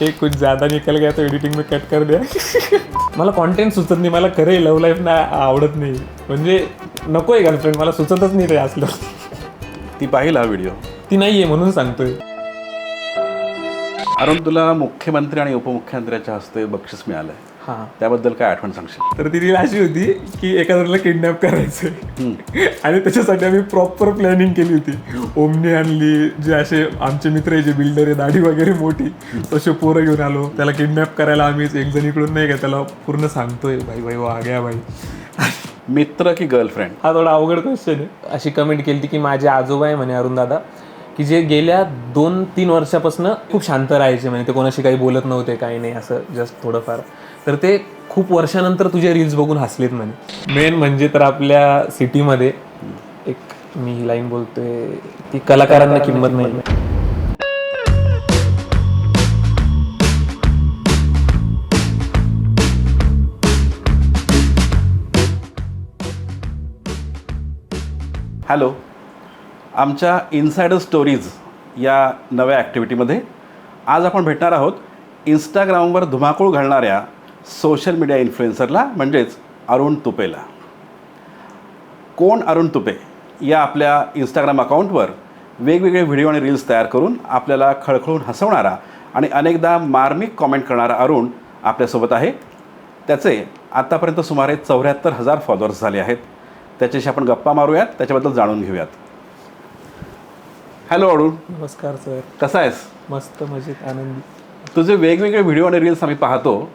हे कुछ ज्यादा निकल गया तो एडिटिंग में कट कर द्या। मला कॉन्टेंट सुचत नाही मला खरं लव्ह लाईफ ना आवडत नाही. म्हणजे नको आहे गर्लफ्रेंड मला सुचतच नाही ते असलं. ती पाहिल हा व्हिडिओ ती नाही आहे म्हणून सांगतोय. अरुण तुला मुख्यमंत्री आणि उपमुख्यमंत्र्याच्या हस्ते बक्षीस मिळालंय. त्याबद्दल काय आठवण सांगशील? तर ती रील अशी होती की एखाद्याला किडनॅप करायचं आणि त्याच्यासाठी आम्ही प्रॉपर प्लॅनिंग केली होती. ओमनी आणली जे असे आमचे मित्र आहे जे बिल्डर आहे दाढी वगैरे मोठी तसे पोरं घेऊन आलो. त्याला किडनॅप करायला आम्ही एक जण इकडून नाही का त्याला पूर्ण सांगतोय भाई भाई वा गया भाई मित्र की गर्लफ्रेंड हा थोडा अवघड क्वेश्चन आहे. अशी कमेंट केली की माझे आजोबा आहे म्हणे अरुण दादा की जे गेल्या दोन तीन वर्षापासून खूप शांत राहायचे म्हणजे ते कोणाशी काही बोलत नव्हते काही नाही असं जस्ट थोडंफार. तर ते खूप वर्षानंतर तुझे रील्स बघून हसलेत म्हणे. मेन म्हणजे तर आपल्या सिटीमध्ये एक मी ही लाईन बोलतोय की कलाकारांना किंमत नाही. हॅलो आमच्या इन्सायडर स्टोरीज या नव्या ॲक्टिव्हिटीमध्ये आज आपण भेटणार आहोत. इंस्टाग्रामवर धुमाकूळ घालणाऱ्या सोशल मीडिया इन्फ्लुएन्सरला म्हणजेच अरुण तुपेला. कोण अरुण तुपे? या आपल्या इंस्टाग्राम अकाउंटवर वेगवेगळे व्हिडिओ आणि रील्स तयार करून आपल्याला खळखळून हसवणारा आणि अनेकदा मार्मिक कॉमेंट करणारा अरुण आपल्यासोबत आहे. त्याचे आत्तापर्यंत सुमारे चौऱ्याहत्तर हजार फॉलोअर्स झाले आहेत. त्याच्याशी आपण गप्पा मारूयात त्याच्याबद्दल जाणून घेऊयात. हॅलो अरुण. नमस्कार सर. कसा आहेस? मस्त मजेत आनंदी. तुझे वेगवेगळे व्हिडिओ आणि रील्स आम्ही पाहतो.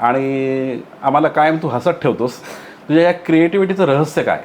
आणि आम्हाला कायम तू हसत ठेवतोस. तुझ्या या क्रिएटिव्हिटीचं रहस्य काय?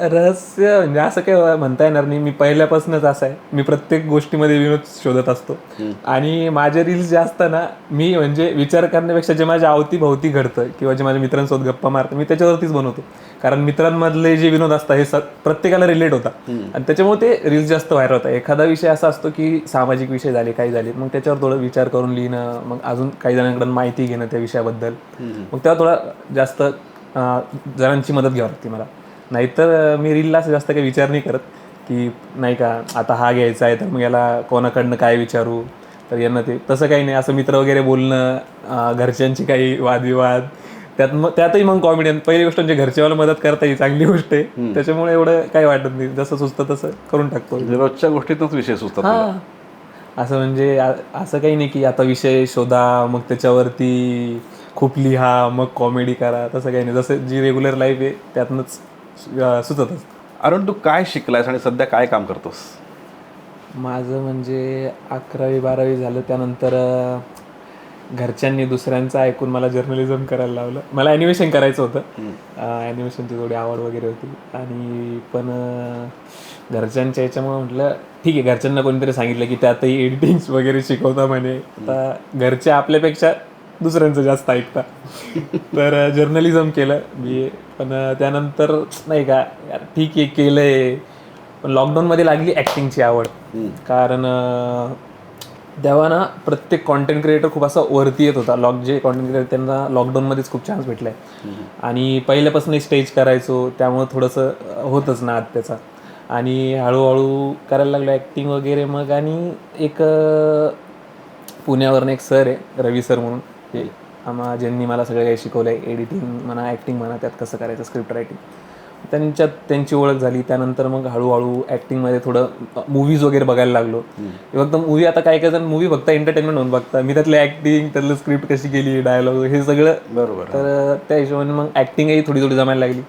रहस्य म्हणजे असं काय म्हणता येणार नाही. मी पहिल्यापासूनच असं आहे. मी प्रत्येक गोष्टीमध्ये विनोद शोधत असतो. आणि माझे रील्स जे असतात ना मी म्हणजे विचार करण्यापेक्षा जे माझ्या अवतीभोवती घडतं किंवा जे माझ्या मित्रांसोबत गप्पा मारतं मी त्याच्यावरतीच बनवतो. कारण मित्रांमधले जे विनोद असतात हे प्रत्येकाला रिलेट होतात. आणि त्याच्यामुळे ते रील्स जास्त व्हायरल होतात. एखादा विषय असा असतो की सामाजिक विषय झाले काही झाले मग त्याच्यावर थोडं विचार करून लिहिणं मग अजून काही जणांकडून माहिती घेणं त्या विषयाबद्दल. मग तेव्हा थोडा जास्त जणांची मदत घ्यावी लागते मला. नाहीतर मी रीलला असं जास्त काही विचार नाही करत की नाही का आता हा घ्यायचा आहे तर मग याला कोणाकडनं काय विचारू? तर यांना ते तसं काही नाही. असं मित्र वगैरे बोलणं घरच्यांची काही वादविवाद त्यात मग त्यातही मग कॉमेडियन पहिली गोष्ट म्हणजे घरचेवाला मदत करता ही चांगली गोष्ट आहे. त्याच्यामुळे एवढं काही वाटत नाही. जसं सुचतं तसं करून टाकतो. म्हणजे रोजच्या गोष्टीतच विषय सुचतात. हा. असं म्हणजे असं काही नाही की आता विषय शोधा मग त्याच्यावरती खूप लिहा मग कॉमेडी करा तसं काही नाही. जसं जी रेग्युलर लाईफ आहे त्यातनंच सुचत असतं. अरुण तू काय शिकलायस आणि सध्या काय काम करतोस? माझं म्हणजे अकरावी बारावी झालं त्यानंतर घरच्यांनी दुसऱ्यांचं ऐकून मला जर्नलिझम करायला लावलं. मला ॲनिमेशन करायचं होतं. ॲनिमेशनची थोडी आवड वगैरे होती. आणि पण घरच्यांच्या याच्यामुळे म्हटलं ठीक आहे घरच्यांना कोणीतरी सांगितलं की त्यातही एडिटिंग्स वगैरे शिकवता म्हणे. आता घरचे आपल्यापेक्षा दुसऱ्यांचं जास्त ऐकता. तर जर्नलिझम केलं बी पण अं, त्यानंतर नाही का यार ठीक आहे केलंय. पण लॉकडाऊनमध्ये लागली ॲक्टिंगची आवड. कारण तेव्हा ना प्रत्येक कॉन्टेंट क्रिएटर खूप असा वरती येत होता. लॉक जे कॉन्टेंट क्रिएटर त्यांना लॉकडाऊनमध्येच खूप चान्स भेटलाय. आणि पहिल्यापासून स्टेज करायचो. त्यामुळं थोडंसं होतच ना आत त्याचा आणि हळूहळू करायला लागलो ॲक्टिंग वगैरे मग. आणि एक पुण्यावरनं एक सर आहे रवी सर म्हणून. ते आम्हा ज्यांनी मला सगळं काही शिकवलं आहे एडिटिंग म्हणा ॲक्टिंग म्हणा त्यात कसं करायचं स्क्रिप्ट रायटिंग त्यांच्यात त्यांची ओळख झाली. त्यानंतर मग हळूहळू ॲक्टिंगमध्ये थोडं मूवीज वगैरे बघायला लागलो. फक्त मूवी आता काय काय जण मूवी फक्त एंटरटेनमेंट म्हणून बघता. मी त्यातलं ॲक्टिंग त्यातलं स्क्रिप्ट कशी केली डायलॉग हे सगळं बरोबर. तर त्या हिशोबाने मग ॲक्टिंगही थोडी थोडी जमायला लागली.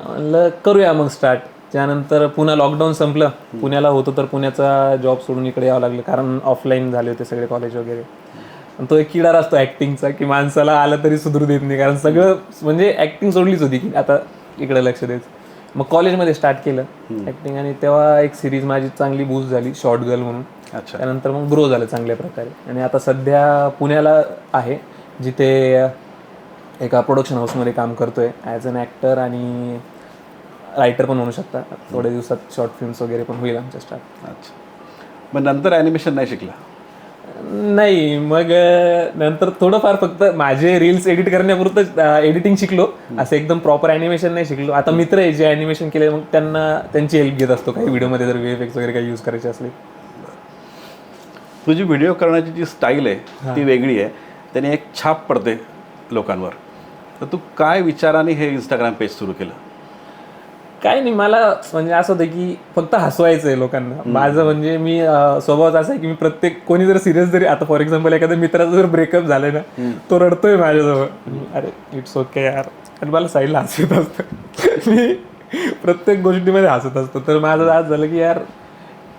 म्हणलं करूया मग स्टार्ट त्यानंतर पुन्हा लॉकडाऊन संपलं. पुण्याला होतो तर पुण्याचा जॉब सोडून इकडे यावं लागलं. कारण ऑफलाईन झाले होते सगळे कॉलेज वगैरे. तो एक किडार असतो ॲक्टिंगचा की माणसाला आलं तरी सुधरू देत नाही. कारण सगळं म्हणजे ॲक्टिंग सोडलीच होती की आता इकडे लक्ष द्यायचं मग कॉलेजमध्ये स्टार्ट केलं ॲक्टिंग आणि तेव्हा एक सिरीज माझी चांगली बूस्ट झाली शॉर्ट गर्ल म्हणून. अच्छा. त्यानंतर मग ग्रो झालं चांगल्या प्रकारे. आणि आता सध्या पुण्याला आहे जिथे एका प्रोडक्शन हाऊसमध्ये काम करतोय. ॲज अन ॲक्टर आणि रायटर पण म्हणू शकता. थोड्या दिवसात शॉर्ट फिल्म्स वगैरे पण होईल आमच्या स्टार्ट अच्छा. मग नंतर ॲनिमेशन नाही शिकला? नाही मग नंतर थोडंफार फक्त माझे रील्स एडिट करण्यापुरतं एडिटिंग शिकलो. असं एकदम प्रॉपर ॲनिमेशन नाही शिकलो. आता मित्र आहे जे ॲनिमेशन केले मग त्यांना त्यांची हेल्प घेत असतो. काही व्हिडिओमध्ये जर व्ही वगैरे काही यूज करायचे असले. तुझी व्हिडिओ करण्याची जी स्टाईल आहे ती वेगळी आहे. त्याने एक छाप पडते लोकांवर. तर तू काय विचाराने हे इंस्टाग्राम पेज सुरू केलं? काय नाही मला म्हणजे असं होतं की फक्त हसवायचं आहे लोकांना माझं म्हणजे मी स्वभावच असं आहे की मी प्रत्येक कोणी जर सिरियस जरी आता फॉर एक्झाम्पल एखाद्या मित्राचं जर ब्रेकअप झालंय ना तो रडतोय माझ्याजवळ. अरे इट्स ओके यार. आणि मला साईडला हसत असतं. मी प्रत्येक गोष्टीमध्ये हसत असतो. तर माझं आज झालं की यार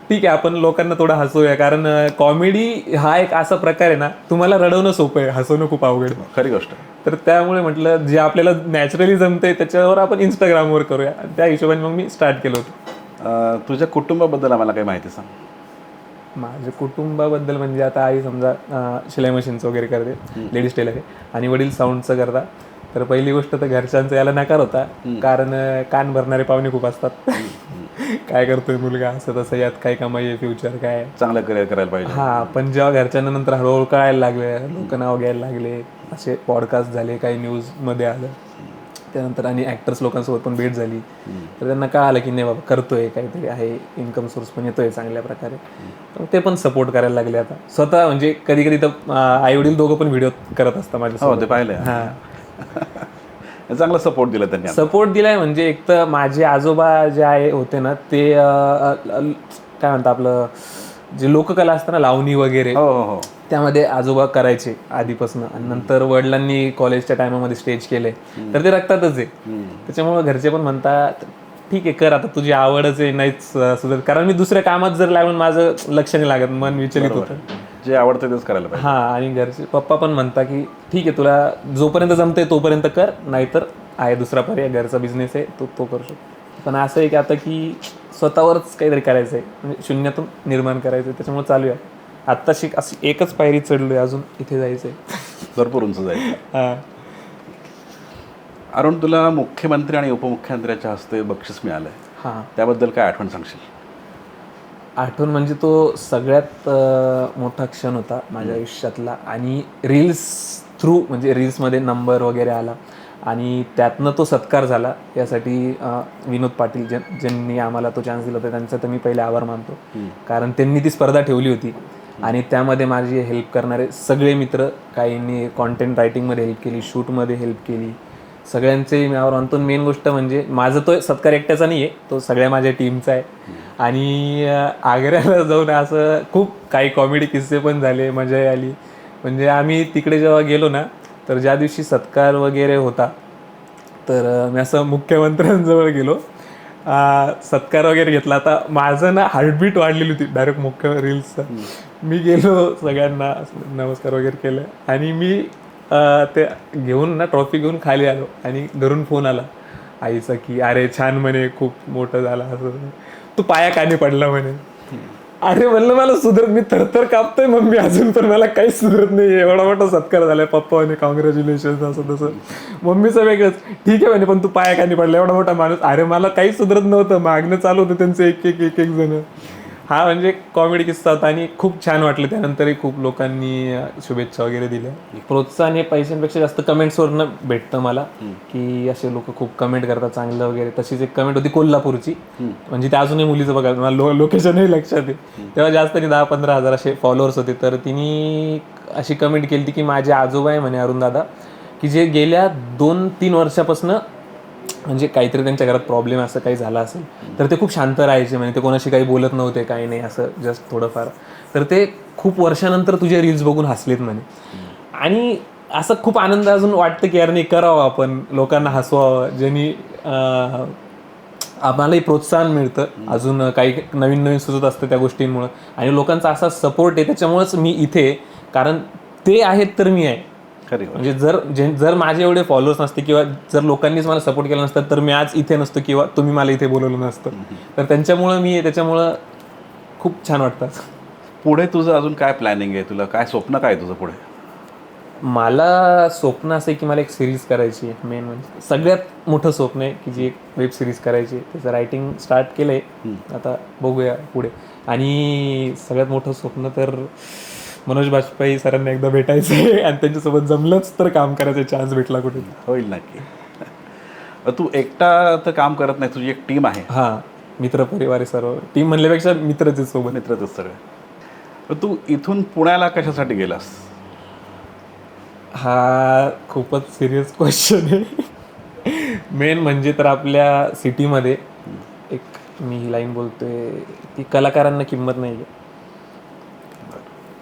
ठीक आहे आपण लोकांना थोडं हसूया कारण कॉमेडी हा एक असा प्रकार आहे ना तुम्हाला रडवणं सोपं आहे हसवणं खूप अवघड. खरी गोष्ट तर त्यामुळे म्हटलं जे आपल्याला नॅचरली जमतंय त्याच्यावर आपण इंस्टाग्रामवर करूया. त्या हिशोबाने मग मी स्टार्ट केलं होतं. तुझ्या कुटुंबाबद्दल आम्हाला काही माहिती सांग. माझ्या कुटुंबाबद्दल म्हणजे आता आई समजा शिलाई मशीनचं वगैरे करते लेडीज टेलर आहे. आणि वडील साऊंडचं करता तर पहिली गोष्ट तर घरच्यांचा याला नकार होता. कारण कान भरणारे पाहुणे खूप असतात. काय करतोय मुलगा? असं तसं यात काय कमाई आहे फ्युचर काय. चांगलं करिअर करायला पाहिजे. हा पण जेव्हा घरच्यांना नंतर हळूहळू कळायला लागले लोक नाव घ्यायला लागले असे पॉडकास्ट झाले काही न्यूजमध्ये आलं. त्यानंतर आणि ऍक्टर्स लोकांसोबत पण भेट झाली. तर त्यांना कळालं की नाही बाबा करतोय काहीतरी आहे इन्कम सोर्स पण येतोय चांगल्या प्रकारे. तर ते पण सपोर्ट करायला लागले आता. स्वतः म्हणजे कधी कधी तर आई वडील दोघं पण व्हिडिओ करत असतात माझ्या हो ते पाहिलंय. हा. चांगला सपोर्ट दिला त्यांनी सपोर्ट दिलाय म्हणजे एक तर माझे आजोबा जे आहे होते ना ते काय म्हणतात आपलं जे लोककला असतं ना लावणी वगैरे हो हो हो. त्यामध्ये आजोबा करायचे आधीपासून. आणि नंतर वडिलांनी कॉलेजच्या टायमामध्ये स्टेज केले. तर ते रक्तातच आहे. त्याच्यामुळे घरचे पण म्हणतात ठीक आहे कर आता तुझी आवडच आहे नाहीच सुधर. कारण मी दुसऱ्या कामात जर लागून माझं लक्ष नाही लागत मन विचलित होतं. जे आवडतं तेच करायला पाहिजे. हा आणि घरचे पप्पा पण म्हणता की ठीक आहे तुला जोपर्यंत जमतंय तोपर्यंत कर नाहीतर आहे दुसरा पर्याय घरचा बिझनेस आहे तो तो करू शकतो. पण असं आहे की आता की स्वतःवरच काहीतरी करायचं आहे म्हणजे शून्यातून निर्माण करायचं आहे त्याच्यामुळे चालू आहे आत्ता शिक अशी एकच पायरी चढलोय अजून इथे जायचंय. भरपूर उंच जाईल हा. अरुण तुला मुख्यमंत्री आणि उपमुख्यमंत्र्याच्या हस्ते बक्षीस मिळालंय. हा. त्याबद्दल काय आठवण सांगशील? आठवण म्हणजे तो सगळ्यात मोठा क्षण होता माझ्या आयुष्यातला. आणि रील्स थ्रू म्हणजे रील्समध्ये नंबर वगैरे आला. आणि त्यातनं तो सत्कार झाला. यासाठी विनोद पाटील ज्या ज्यांनी आम्हाला तो चान्स दिला होता त्यांचा तर मी पहिले आभार मानतो. कारण त्यांनी ती स्पर्धा ठेवली होती. आणि त्यामध्ये माझी हेल्प करणारे सगळे मित्र काहींनी कॉन्टेंट रायटिंगमध्ये हेल्प केली शूटमध्ये हेल्प केली. सगळ्यांचे मी आवर आणतो मेन गोष्ट म्हणजे माझं तो सत्कार एकट्याचा नाही आहे तो सगळ्या माझ्या टीमचा आहे. आणि आग्र्याला जाऊन असं खूप काही कॉमेडी किस्से पण झाले मजा आली. म्हणजे आम्ही तिकडे जेव्हा गेलो ना तर ज्या दिवशी सत्कार वगैरे होता तर मी असं मुख्यमंत्र्यांजवळ गेलो. सत्कार वगैरे घेतला. आता माझं ना हार्टबीट वाढलेली होती डायरेक्ट मुख्य रील्सचं मी गेलो सगळ्यांना नमस्कार वगैरे केलं. आणि मी ते घेऊन ना ट्रॉफी घेऊन खाली आलो आणि घरून फोन आला. आईचा की अरे छान म्हणे खूप मोठं झाला असं. तू पाया कानी पडला म्हणे. अरे म्हणलं मला सुधरत मी थरथर कापतोय मम्मी अजून पण मला काहीच सुधरत नाही एवढा मोठा सत्कार झालाय पप्पा म्हणे कॉंग्रॅच्युलेशन असं तसं. मम्मीचं वेगळंच. ठीक आहे म्हणे पण तू पाया कानी पडला एवढा मोठा माणूस. अरे मला काहीच सुधरत नव्हतं. मागणं चालू होतं त्यांचं एक एक एक एक जण. हा म्हणजे कॉमेडी किस्सा होता आणि खूप छान वाटलं. त्यानंतरही खूप लोकांनी शुभेच्छा वगैरे दिल्या. प्रोत्साहन हे पैशांपेक्षा जास्त कमेंट्सवरनं भेटतं मला. की असे लोक खूप कमेंट करतात चांगलं वगैरे. तशीच एक कमेंट होती कोल्हापूरची. म्हणजे त्या अजूनही मुलीचं बघा मला लो लोकेशनही लक्षात आहे. तेव्हा जास्त नाही दहा पंधरा हजार असे फॉलोअर्स होते. तर तिने अशी कमेंट केली की माझे आजोबा आहे म्हणे अरुण दादा की जे गेल्या दोन तीन वर्षापासून म्हणजे काहीतरी त्यांच्या घरात प्रॉब्लेम असं काही झाला असेल तर ते खूप शांत राहायचे. म्हणजे ते कोणाशी काही बोलत नव्हते काही नाही असं जस्ट थोडंफार. तर ते खूप वर्षानंतर तुझे रील्स बघून हसलेत म्हणे. आणि असं खूप आनंद अजून वाटतं की यार नाही करावं आपण. लोकांना हसवावं. ज्यांनी आम्हालाही प्रोत्साहन मिळतं. अजून काही नवीन नवीन सुचत असतं त्या गोष्टींमुळं. आणि लोकांचा असा सपोर्ट आहे. त्याच्यामुळंच मी इथे कारण ते आहेत तर मी आहे. खरी. म्हणजे जर जे जर माझे एवढे फॉलोअर्स नसते किंवा जर लोकांनीच मला सपोर्ट केला नसतं तर मी आज इथे नसतो किंवा तुम्ही मला इथे बोलवलं नसतं. तर त्यांच्यामुळं मी त्याच्यामुळं खूप छान वाटतं पुढे तुझं अजून काय प्लॅनिंग आहे? तुला काय स्वप्न काय तुझं पुढे? मला स्वप्न असं आहे की मला एक सिरीज करायची आहे मेन म्हणजे सगळ्यात मोठं स्वप्न आहे की जी एक वेब सिरीज करायची त्याचं रायटिंग स्टार्ट केलं आहे आता बघूया पुढे. आणि सगळ्यात मोठं स्वप्न तर मनोज बाजपेयी सरांना एकदा भेटायचं आहे आणि त्यांच्यासोबत जमलंच तर काम करायचा चान्स भेटला कुठे होईल नक्की. तू एकटा तर काम करत नाही तुझी एक टीम आहे. हां मित्र परिवार आहे सर्व. टीम म्हणल्यापेक्षा मित्रच सोबत. मित्रच तर तू इथून पुण्याला कशासाठी गेलास? हा खूपच सिरियस क्वेश्चन आहे. मेन म्हणजे तर आपल्या सिटीमध्ये एक मी ही लाईन बोलतोय की कलाकारांना किंमत नाही आहे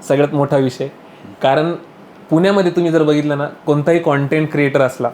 सगळ्यात मोठा विषय. कारण पुण्यामध्ये तुम्ही जर बघितलं ना कोणताही कॉन्टेंट क्रिएटर असला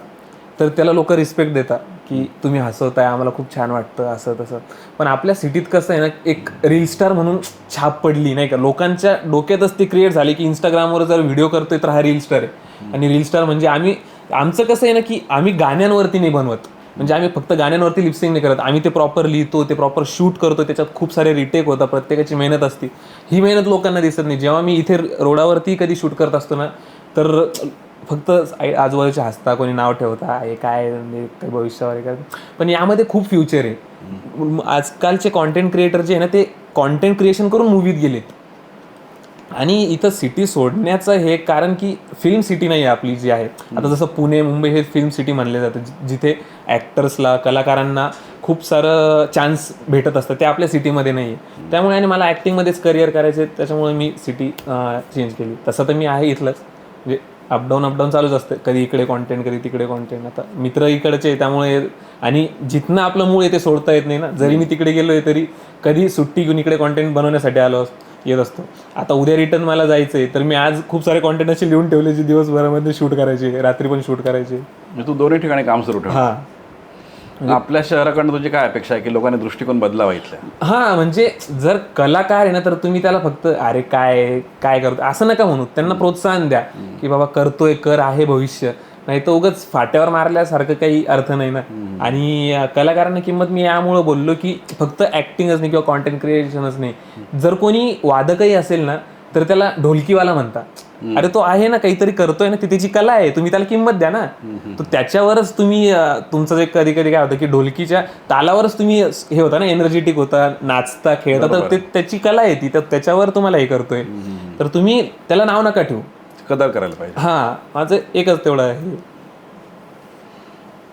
तर त्याला लोक रिस्पेक्ट देतात की तुम्ही हसवताय आम्हाला खूप छान वाटतं असं तसं. पण आपल्या सिटीत कसं आहे ना एक रील स्टार म्हणून छाप पडली नाही का? लोकांच्या डोक्यातच ती क्रिएट झाली की इंस्टाग्रामवर जर व्हिडिओ करतोय तर हा रील स्टार आहे. आणि रील स्टार म्हणजे आम्ही आमचं कसं आहे ना की आम्ही गाण्यांवरती नाही बनवत. म्हणजे आम्ही फक्त गाण्यांवरती लिपसिंग नाही करत. आम्ही ते प्रॉपर लिहितो ते प्रॉपर शूट करतो त्याच्यात खूप सारे रिटेक होतात प्रत्येकाची मेहनत असते. ही मेहनत लोकांना दिसत नाही. जेव्हा मी इथे रोडावरती कधी शूट करत असतो ना तर फक्त आई- आजूबाजूचे हसता कोणी नाव ठेवता हे काय म्हणजे काही भविष्यावर आहे का पण यामध्ये खूप फ्युचर आहे. आजकालचे कॉन्टेंट क्रिएटर जे आहे ना ते कॉन्टेंट क्रिएशन करून मूवीत गेलेत. आणि इथं सिटी सोडण्याचं हे कारण की फिल्म सिटी नाही आहे आपली जी आहे. आता जसं पुणे मुंबई हे फिल्म सिटी मानले जातं जिथे ॲक्टर्सला कलाकारांना खूप सारं चान्स भेटत असतं. ते आपल्या सिटीमध्ये नाही आहे त्यामुळे आणि मला ॲक्टिंगमध्येच करिअर करायचे त्याच्यामुळे मी सिटी चेंज केली. तसं तर मी आहे इथलंच. म्हणजे अपडाऊन अपडाऊन चालूच असतं. कधी इकडे कॉन्टेंट कधी तिकडे कॉन्टेंट आता मित्र इकडचे त्यामुळे आणि जिथनं आपलं मूळ येते सोडता येत नाही ना. जरी मी तिकडे गेलो आहे तरी कधी सुट्टी घेऊन इकडे कॉन्टेंट बनवण्यासाठी आलो असतो. येत असतो. आता उद्या रिटर्न मला जायचं आहे तर मी आज खूप सारे कॉन्टेंट असे लिहून ठेवले जे दिवसभरामध्ये शूट करायचे रात्री पण शूट करायचे. म्हणजे तू दोन्ही ठिकाणी काम सुरू ठेव. हां. आपल्या शहराकडनं तुझी काय अपेक्षा आहे की लोकांनी दृष्टिकोन बदलावा इथल्या? हा म्हणजे जर कलाकार आहे ना तर तुम्ही त्याला फक्त अरे काय काय करतो असं नका म्हणू. त्यांना प्रोत्साहन द्या की बाबा करतोय कर आहे भविष्य. नाही तर उगाच फाट्यावर मारल्यासारखं काही अर्थ नाही ना. आणि कलाकारांना किंमत मी यामुळं बोललो की फक्त ऍक्टिंगच नाही किंवा कॉन्टेंट क्रिएशनच नाही. जर कोणी वादकही असेल ना तर त्याला ढोलकीवाला म्हणतात. अरे तो आहे ना काहीतरी करतोय ना ती त्याची कला आहे तुम्ही त्याला किंमत द्या ना. तर त्याच्यावरच तुम्ही तुमचं जे कधी कधी काय होतं की ढोलकीच्या तालावरच तुम्ही हे होता ना एनर्जेटिक होता नाचता खेळता तर ते त्याची कला आहे ती तर त्याच्यावर तुम्हाला हे करतोय. तर तुम्ही त्याला नाव नका ठेवू. कदर करायला पाहिजे. हा माझं एकच तेवढं आहे.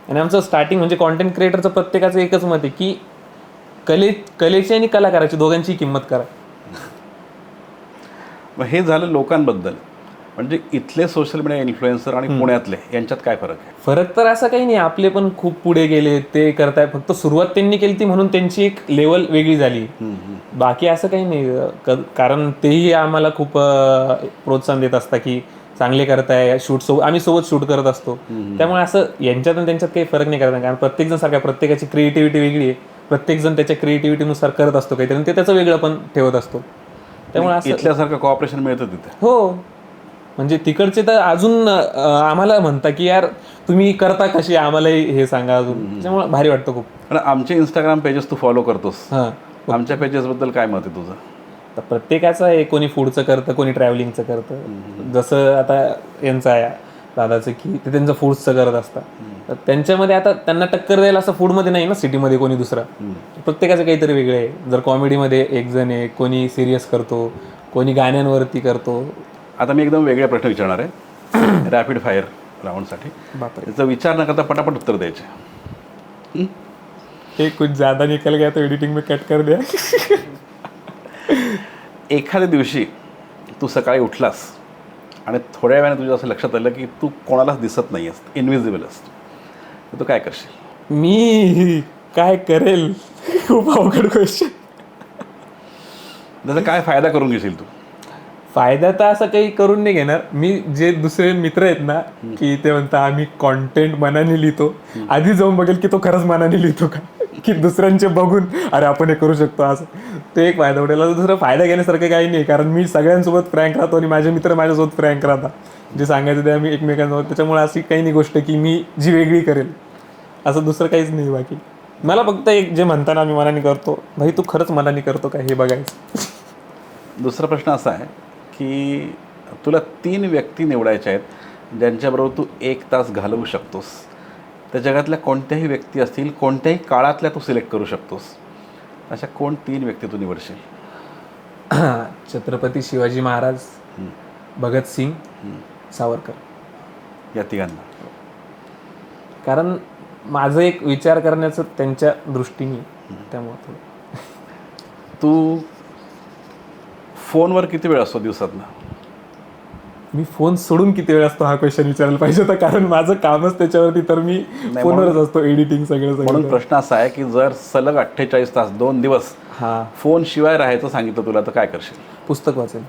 आणि आमचं स्टार्टिंग म्हणजे कॉन्टेंट क्रिएटरचं प्रत्येकाचं एकच मत आहे की कले कलेची आणि कलाकाराची दोघांची किंमत करा. मग हे झालं लोकांबद्दल. म्हणजे इथले सोशल मीडिया इन्फ्लुएन्सर आणि पुण्यातले यांच्यात काय फरक आहे? फरक तर असा काही नाही आपले पण खूप पुढे गेले ते करताय फक्त सुरुवात त्यांनी केली ती म्हणून त्यांची एक लेवल वेगळी झाली. बाकी असं काही नाही कारण तेही आम्हाला खूप प्रोत्साहन देत असतात की चांगले करताय शूट सोबत आम्ही सोबत शूट करत असतो. त्यामुळे असं यांच्यात आणि त्यांच्यात काही फरक नाही करत कारण प्रत्येक जण सारखा प्रत्येकाची क्रिएटिव्हिटी वेगळी आहे. प्रत्येक जण त्याच्या क्रिएटिव्हिटीनुसार करत असतो काहीतरी ते त्याचं वेगळं पण ठेवत असतो. त्यामुळे असं इथल्यासारखं कॉपरेशन मिळतं तिथे. हो. म्हणजे तिकडचे तर अजून आम्हाला म्हणता की यार तुम्ही करता कशी? आम्हालाही हे सांगा अजून. त्याच्यामुळे भारी वाटतं खूप. आमचे इंस्टाग्राम पेजेस तू फॉलो करतोस. हां. आमच्या पेजेसबद्दल काय मत आहे तुझं? तर प्रत्येकाचं आहे कोणी फूडचं करतं कोणी ट्रॅव्हलिंगचं करतं. जसं आता यांचं आहे दादाचं की ते त्यांचं फूड्सचं करत असतात. तर त्यांच्यामध्ये आता त्यांना टक्कर द्यायला असं फूडमध्ये नाही ना सिटीमध्ये कोणी दुसरा. प्रत्येकाचं काहीतरी वेगळं आहे. जर कॉमेडीमध्ये एक जण आहे कोणी सिरियस करतो कोणी गाण्यांवरती करतो आता मी एकदम वेगळे प्रश्न विचारणार आहे. रॅपिड फायर राऊंडसाठी बापरे. त्याचा विचार न करता पटापट उत्तर द्यायचे. हे कुछ ज्यादा निकल गया तो एडिटिंग में कट कर दिया. एखाद्या दिवशी तू सकाळी उठलास आणि थोड्या वेळाने तुझ्या असं लक्षात आलं की तू कोणालाच दिसत नाही आहेस इनविजिबल असतो तर तू काय करशील? मी काय करेल? खूप अवघड क्वेश्चन त्याचा काय फायदा करून घेशील तू? फायदा तर असं काही करून नाही घेणार. मी जे दुसरे मित्र आहेत ना की ते म्हणता आम्ही कॉन्टेंट मनाने लिहितो. आधी जाऊन बघेल की तो खरंच मनाने लिहितो का? की दुसऱ्यांचे बघून अरे आपण हे करू शकतो असं. ते एक फायदा आता दुसरा फायदा घेण्यासारखं काही नाही कारण मी सगळ्यांसोबत फ्रँक राहतो आणि माझे मित्र माझ्यासोबत फ्रँक राहतात. जे सांगायचं ते आम्ही एकमेकांसोबत. त्याच्यामुळे अशी काही नाही गोष्ट की मी जी वेगळी करेल. असं दुसरं काहीच नाही बाकी. मला फक्त एक जे म्हणताना मी मनाने करतो भाई तू खरंच मनाने करतो का हे बघायचं? दुसरा प्रश्न असा आहे की तुला तीन व्यक्ती निवडायच्या आहेत ज्यांच्याबरोबर तू एक तास घालवू शकतोस. त्या जगातल्या कोणत्याही व्यक्ती असतील कोणत्याही काळातल्या तू सिलेक्ट करू शकतोस. अशा कोण तीन व्यक्ती तू निवडशील? छत्रपती शिवाजी महाराज भगतसिंग सावरकर. या तिघांना. कारण माझं एक विचार करण्याचं त्यांच्या दृष्टीने त्यामुळे तू फोनवर किती वेळ असतो दिवसातनं? मी फोन सोडून किती वेळ असतो हा क्वेश्चन विचारायला पाहिजे होता कारण माझं कामच त्याच्यावरती तर मी फोनवरच असतो एडिटिंग सगळं म्हणून प्रश्न असा आहे की जर सलग अठ्ठेचाळीस तास दोन दिवस हा. फोन शिवाय राहायचं सांगितलं तुला तर काय करशील? पुस्तक वाचेल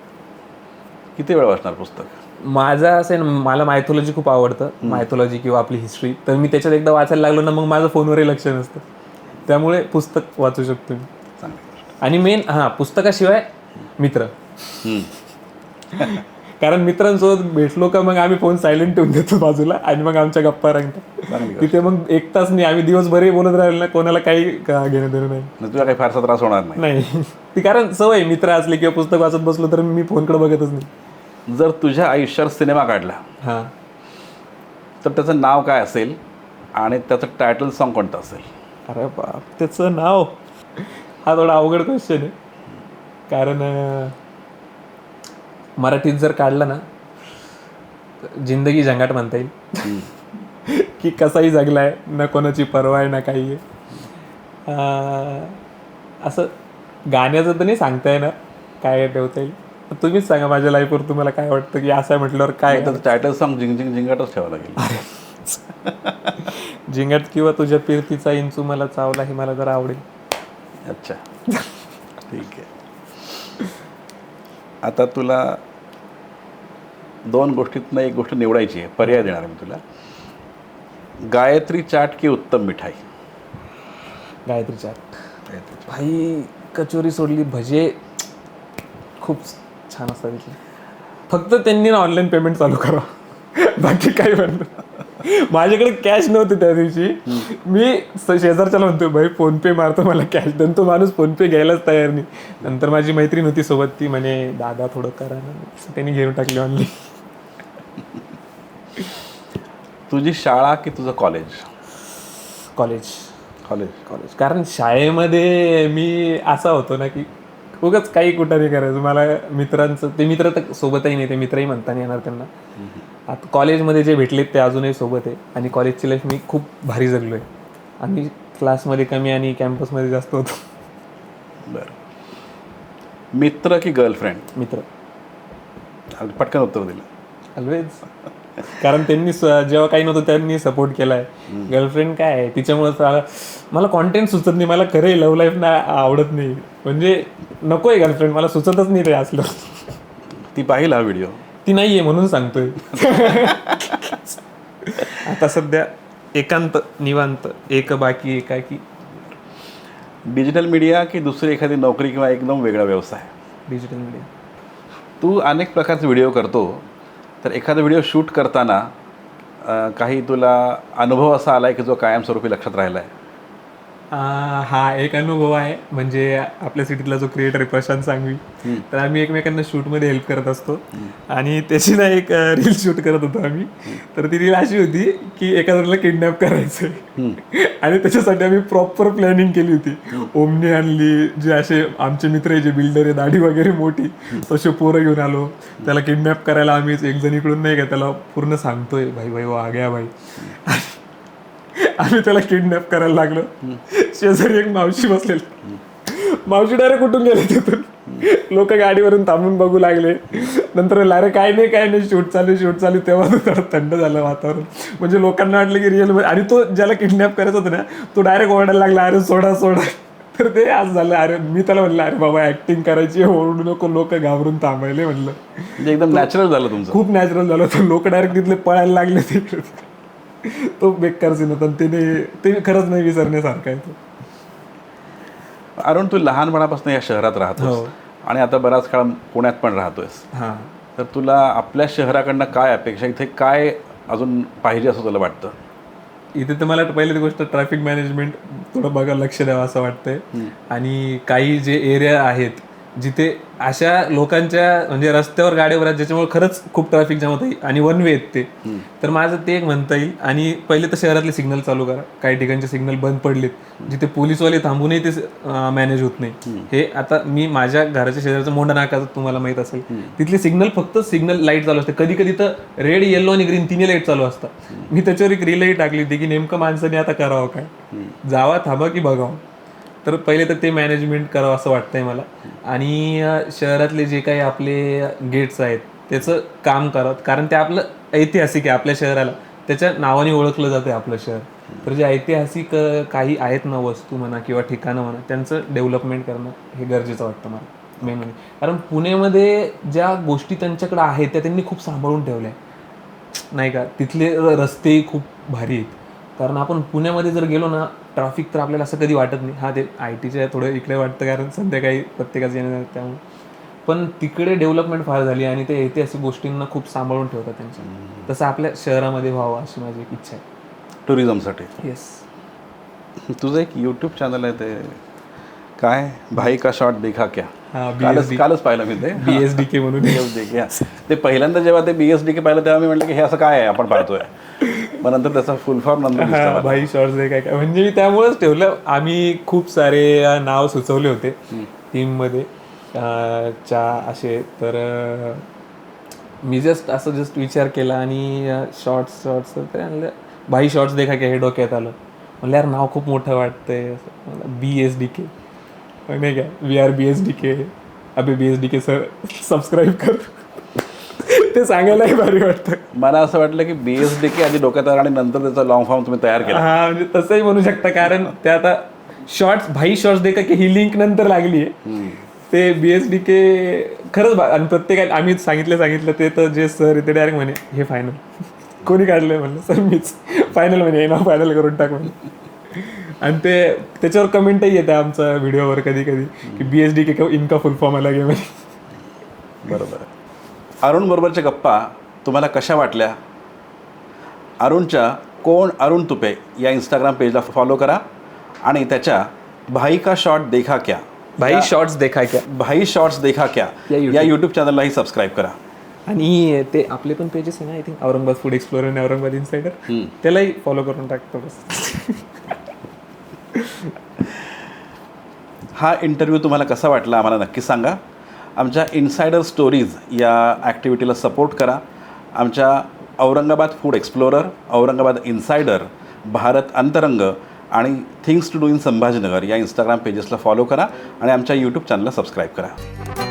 किती वेळ वाचणार पुस्तक? माझं असं आहे ना मला मायथोलॉजी खूप आवडतं. मायथोलॉजी किंवा आपली हिस्ट्री तर मी त्याच्यात एकदा वाचायला लागलो ना मग माझं फोनवरही लक्ष नसतं. त्यामुळे पुस्तक वाचू शकतो मी. चांगली आणि मेन हा पुस्तकाशिवाय मित्र. कारण मित्रांसोबत भेटलो का मग आम्ही फोन सायलेंट ठेवून देतो बाजूला आणि मग आमच्या गप्पा रंगतात. गोष्ट. तिथे मग एक तास नाही आम्ही दिवसभरही बोलत राहिलो ना कोणाला काही का घेणं देणं नाही. तुला काही फारसा त्रास होणार नाही. नाही. ती कारण सवय मित्र असले किंवा पुस्तक वाचत बसलो तर मी फोनकडे बघतच नाही. जर तुझ्या आयुष्यात सिनेमा काढला हां. तर त्याचं नाव काय असेल आणि त्याचं टायटल सॉन्ग कोणतं असेल? अरे बाप त्याचं नाव? हा थोडा अवघड क्वेश्चन आहे. कारण मराठीत जर काढलं ना जिंदगी झंगाट म्हणता येईल. की कसाही जगलाय ना कोणाची परवा आहे ना काही असं गाण्याचं तर नाही सांगता येणार काय ठेवता येईल तुम्हीच सांगा माझ्या लाईफवर तुम्हाला काय वाटतं की असं म्हटल्यावर काय टायटल सॉन्ग झिंग झिंग झिंगाटच ठेवावं लागेल. झिंगाट किंवा तुझ्या पिरतीचा इंचू मला चावला हे मला जरा आवडेल. अच्छा. ठीक आहे. आता तुला दोन गोष्टीतनं एक गोष्ट निवडायची आहे पर्याय देणार आहे मी तुला. गायत्री चाट की उत्तम मिठाई? गायत्री चाट. भाई कचोरी सोडली भजे खूप छान असतात फक्त त्यांनी ना ऑनलाईन पेमेंट चालू करा. बाकी काही म्हणतो माझ्याकडे कॅश नव्हती त्या दिवशी. मी शेजारच्याला म्हणतो भाई फोन पे मारतो मला कॅश देऊन तो माणूस फोन पे घ्यायलाच तयार नाही. नंतर माझी मैत्रीण होती सोबत ती म्हणे दादा थोडं करा ना. त्यांनी घेऊन टाकली ऑनलाईन तुझी शाळा की तुझं कॉलेज कॉलेज कॉलेज कॉलेज कारण शाळेमध्ये मी असा होतो ना की उगाच काही कुठं नाही करायचं. मला मित्रांचं ते मित्र तर सोबतही नाही ते मित्रही म्हणता नाही येणार त्यांना. आता कॉलेजमध्ये जे भेटलेत ते अजूनही सोबत आहे. आणि कॉलेजची लाईफ मी खूप भारी जगलो आहे आम्ही क्लासमध्ये कमी आणि कॅम्पसमध्ये जास्त होतो. बरं. मित्र की गर्लफ्रेंड मित्र. पटकन उत्तर दिलं. ऑलवेज कारण त्यांनी जेव्हा काही नव्हतं त्यांनी सपोर्ट केलाय. गर्लफ्रेंड काय आहे? तिच्यामुळे मला मला कॉन्टेंट सुचत नाही. मला खरं लव्ह लाईफ ना आवडत नाही. म्हणजे नको आहे गर्लफ्रेंड मला सुचतच नाही ते असलं. ती पाहिल हा व्हिडिओ ती नाहीये म्हणून सांगतोय. आता सध्या एकांत निवांत एक बाकी एकाकी डिजिटल मीडिया की दुसरी एखादी नोकरी किंवा एकदम वेगळा व्यवसाय. डिजिटल मीडिया तू अनेक प्रकारचे व्हिडिओ करतो. तर एखादा व्हिडिओ शूट करताना काही तुला अनुभव असा आला आहे की जो कायमस्वरूपी लक्षात राहिला आहे हा एक अनुभव आहे. म्हणजे आपल्या सिटीतला जो क्रिएटर आहे प्रशांत सांगवी तर आम्ही एकमेकांना शूटमध्ये हेल्प करत असतो. आणि त्याची ना एक रील शूट करत होतो आम्ही. तर ती रील अशी होती की एका जणाला किडनॅप करायचं आणि त्याच्यासाठी आम्ही प्रॉपर प्लॅनिंग केली होती. ओमनी आणली जे असे आमचे मित्र आहे जे बिल्डर आहे दाढी वगैरे मोठी तसे पोरं घेऊन आलो. त्याला किडनॅप करायला आम्हीच एक जण इकडून नाही का त्याला पूर्ण सांगतोय भाई भाई वो गया भाई. आम्ही त्याला किडनॅप करायला लागलो. शेजारी एक मावशी बसलेली. मावशी डायरेक्ट कुठून गेले तिथून. लोक गाडीवरून थांबून बघू लागले. नंतर अरे काय नाही काय नाही. शूट चालू शूट चालू. तेव्हा तो थोडं थंड झालं वातावरण. म्हणजे लोकांना वाटलं की रिअल आणि तो ज्याला किडनॅप करायचा होता ना तो डायरेक्ट ओरडायला लागला अरे सोडा सोडा. तर ते आज झालं. अरे मी त्याला म्हणलं अरे बाबा ऍक्टिंग करायची ओरडू नको लोक घाबरून थांबायले म्हणलं. म्हणजे एकदम नॅचरल झालं तुमचं. खूप नॅचरल झालं होतं. लोक डायरेक्ट तिथले पळायला लागले तिकडे. तो बेकार सीन होता त्याने ते खरंच नाही विसरण्यासारखं आहे तो. अरुण तू लहानपणापासून या शहरात राहतोस हो. आणि आता बराच काळ पुण्यात पण राहतोयस. हां. तर तुला आपल्या शहराकडनं काय अपेक्षा? इथे काय अजून पाहिजे असं तुला वाटतं? इथे तर मला पहिली गोष्ट ट्रॅफिक मॅनेजमेंट थोडं बघा लक्ष द्यावं असं वाटतंय. आणि काही जे एरिया आहेत जिथे अशा लोकांच्या म्हणजे रस्त्यावर गाड्या भरतात ज्याच्यामुळे खरंच खूप ट्रॅफिक जाम होतं आणि वन वे आहेत ते तर माझं ते एक म्हणता येईल. आणि पहिले तर शहरातले सिग्नल चालू करा. काही ठिकाणचे सिग्नल बंद पडलेत. जिथे पोलीसवाले थांबूनही ते मॅनेज होत नाही. हे आता मी माझ्या घराच्या शेजारचं मोंडा नाका तुम्हाला माहीत असेल. तिथले सिग्नल फक्त सिग्नल लाइट चालू असते. कधी कधी तर रेड येलो आणि ग्रीन तिन्ही लाइट चालू असतात. मी त्याच्यावर एक रीलही टाकली होती की नेमकं माणसाने आता करावं काय? जावा थांबा की बघावं. तर पहिले तर ते मॅनेजमेंट करावं असं वाटतंय मला. आणि शहरातले जे काही आपले गेट्स आहेत त्याचं काम करावं. कारण ते आपलं ऐतिहासिक आहे आपल्या शहराला. त्याच्या नावाने ओळखलं जातं आपलं शहर. तर जे ऐतिहासिक काही आहेत ना वस्तू म्हणा किंवा ठिकाणं म्हणा त्यांचं डेव्हलपमेंट करणं हे गरजेचं वाटतं मला मेन म्हणजे. कारण पुण्यामध्ये ज्या गोष्टी त्यांच्याकडे आहेत त्या त्यांनी खूप सांभाळून ठेवल्या. नाही का? तिथले रस्ते खूप भारी आहेत. कारण आपण पुण्यामध्ये जर गेलो ना ट्रॅफिक तर आपल्याला असं कधी वाटत नाही. हा ते आय टीच्या थोडं इकडे वाटतं कारण संध्याकाळी प्रत्येकाचं येणं त्यामुळे. पण तिकडे डेव्हलपमेंट फार झाली आणि ते ऐतिहासिक गोष्टींना खूप सांभाळून ठेवतात त्यांच्या तसं आपल्या शहरामध्ये व्हावं अशी माझी एक इच्छा आहे. टुरिझमसाठी येस तुझं एक यूट्यूब चॅनल आहे ते. काय? भाई का शॉट देखा क्या? हा कालच कालच पाहिलं मी ते. बी एस डी के म्हणून. ते पहिल्यांदा जेव्हा ते बीएसडीके पाहिलं तेव्हा मी म्हटलं की हे असं काय आहे? आपण पाहतोय. मग नंतर त्याचा फुल फॉर्म नंतर हा. भाई शॉर्ट्स दे काय काय. म्हणजे मी त्यामुळेच ठेवलं. आम्ही खूप सारे नाव सुचवले होते टीममध्ये च्या असे. तर मी जस्ट असं जस्ट विचार केला आणि शॉर्ट्स शॉर्ट्स तर म्हणलं भाई शॉर्ट्स देखा की हे डोक्यात आलं. म्हणलं यार नाव खूप मोठं वाटतंय. बी एस डी के नाही का V R B S D K अबे B S D K sir subscribe कर. ते सांगायलाही भारी वाटतं. मला असं वाटलं की बीएसडीके आधी डोक्यात आलं आणि नंतर त्याचा लॉंग फॉर्म तुम्ही तयार केला. हा म्हणजे तसंही म्हणू शकता कारण ते आता शॉर्ट्स भाई शॉर्ट्स दे का की ही लिंक नंतर लागली आहे ते बीएसडी के खरंच बा- आणि प्रत्येक आम्ही सांगितलं सांगितलं ते तर जे सर ते डायरेक्ट म्हणे हे फायनल कोणी काढलंय म्हणलं? सर मीच. फायनल म्हणे हे नाव फायनल करून टाक म्हणे. आणि ते त्याच्यावर कमेंटही येते आमच्या व्हिडिओवर कधी कधी की बीएसडी के इनका फुल फॉर्म आहे म्हणे. बरोबर. आहे अरुण बरोबरच्या गप्पा तुम्हाला कशा वाटल्या? अरुणच्या कोण अरुण तुपे या इंस्टाग्राम पेजला फॉलो करा आणि त्याच्या भाई का शॉट देखा क्या? भाई शॉर्ट्स देखा क्या? भाई शॉर्ट्स देखा क्या? या यूट्यूब चॅनललाही सबस्क्राईब करा. आणि ते आपले पण पेजेस आहे ना I think Aurangabad food explore आणि औरंगाबाद इन्साइडर त्यालाही फॉलो करून टाकतो बस. हा इंटरव्ह्यू तुम्हाला कसा वाटला? आम्हाला नक्की सांगा. आमच्या इन्सायडर स्टोरीज या ॲक्टिव्हिटीला सपोर्ट करा. आमच्या Aurangabad food explorer Aurangabad insider Bharat Antarang आणि things to do in Sambhajinagar या इंस्टाग्राम पेजेसला फॉलो करा आणि आमच्या यूट्यूब चॅनलला सबस्क्राईब करा.